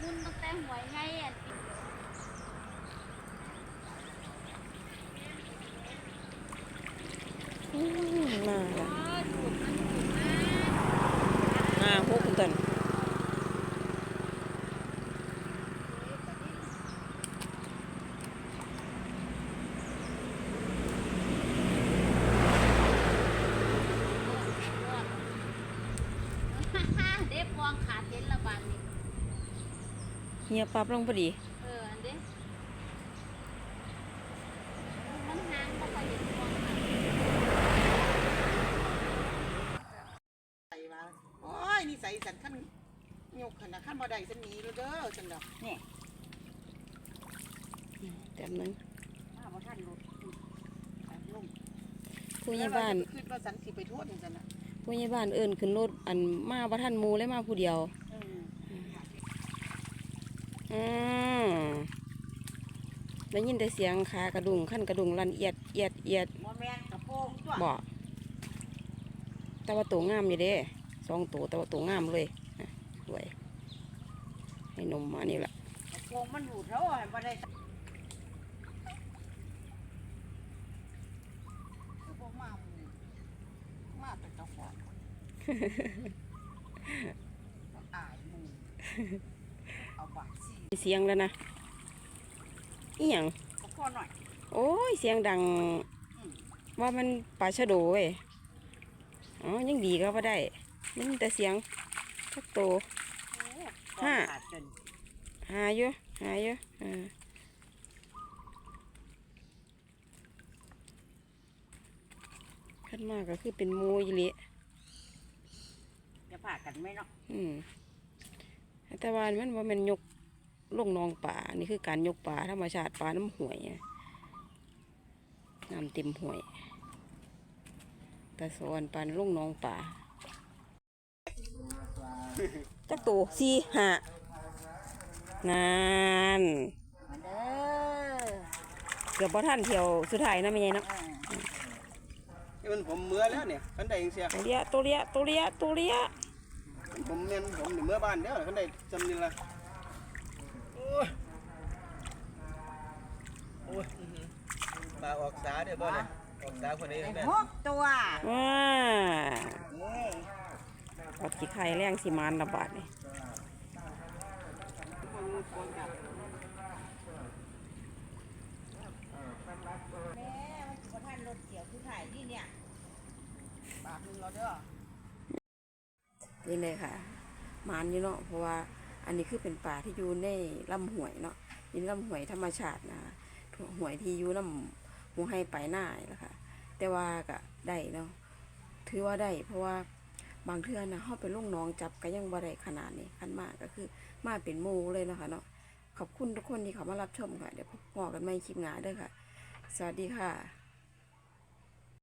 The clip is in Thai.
มุนตั้งแต่หัวไงอะมาละมากมาหกคุณตันเด็บวางขาเห็นละบานนี่ เฮียปรับลงพอดี เออ อันเด้มันหางบ่ค่อยเห็นวางขาดใส่ว่าโอ้ยนี่ใส่สันขั้นยกขนาดขั้นบ่ได้สันนี้แล้วเด้อจังดอกนี่แป๊บนึงมาบ่ทันรถไปลงผู้ใหญ่บ้านคิดว่าสันสิไปโทษจังซั่นน่ะผู้ใหญ่บ้านเอิ้นขึ้นรถอันมาบ่ทันหมู่เลยมาผู้เดียวเอออืมได้ยินแต่เสียงขากระดุงขั้นกระดุงลั่นเอียดเอียดเอียดบ่แม่นกระโปรงตัวบ่แต่ว่าตัวงามอยู่เด้สองตัวแต่ว่าตัวงามเลยนะสวยให้นมมานี่ละกระโปรงมันหลุดแล้วให้บ่ได้คือบ่มาหมู่มาแต่เจ้าของอายหมู่เอาบาดสิ เสียงแล้วนะอีหยังก็พอหน่อยโอ้ยเสียงดัง ว่ามันปลาชะโดเว้ยอ๋อยังดีก็ว่าได้ยังมีแต่เสียงทักโตวห้าขาดจนหาอยู่หาอยู่เออขั้นมากก็คือเป็นหมูอีหลิจะผ่ากันไหมเนาะอืมแต่ว่ามันว่ามันยก ลงหนองป่านี่คือการยกป่าธรรมชาติป่าน้ำห่วยอะน้ำเต็มห่วยแต่สวนปานลงหนองป่าจักตัวสี่ห้านานมาเด้อเกือบพอท่านเที่ยวสุดท้ายนะไม่ใช่เนาะนี่มันผมเมื่อแล้วเนี่ยคันใดยังเสียตัวเลี้ยตัวเลี้ยตัวเลี้ยตัวเลี้ยผมเนียนผมนี่เมื่อบ้านเด้อคันใดจำนี่ละ โอ้ยโอ้ยอื้อหือปลาออกสาเด้อบ่เนี่ยออกสาคนนี้ได้แม่หกตัวว้าเย้ปอดขี้ไข่แรงสิมานระบาดนี่แม่มันสุขภาพรถเกี่ยวคือถ่ายที่เนี่ยปากหนึงเราเด้อนี่เลยค่ะมานอยู่เนาะเพราะว่า อันนี้คือเป็นป่าที่อยู่ในลำห้วยเนาะเป็นลำห้วยธรรมชาตินะห้วยที่อยู่ลำหูให้ไปหน้าแหละค่ะ แต่ว่าก็ได้เนาะถือว่าได้ เพราะว่าบางเทื่อนะเฮาไปลงหน้องจับก็ยังบ่ได้ขนาดนี้คันมากก็คือมาเป็นหมูเลยเนาะค่ะเนาะขอบคุณทุกคนที่เขามารับชมค่ะ เดี๋ยวพบกันใหม่คลิปหน้าเด้อค่ะ สวัสดีค่ะ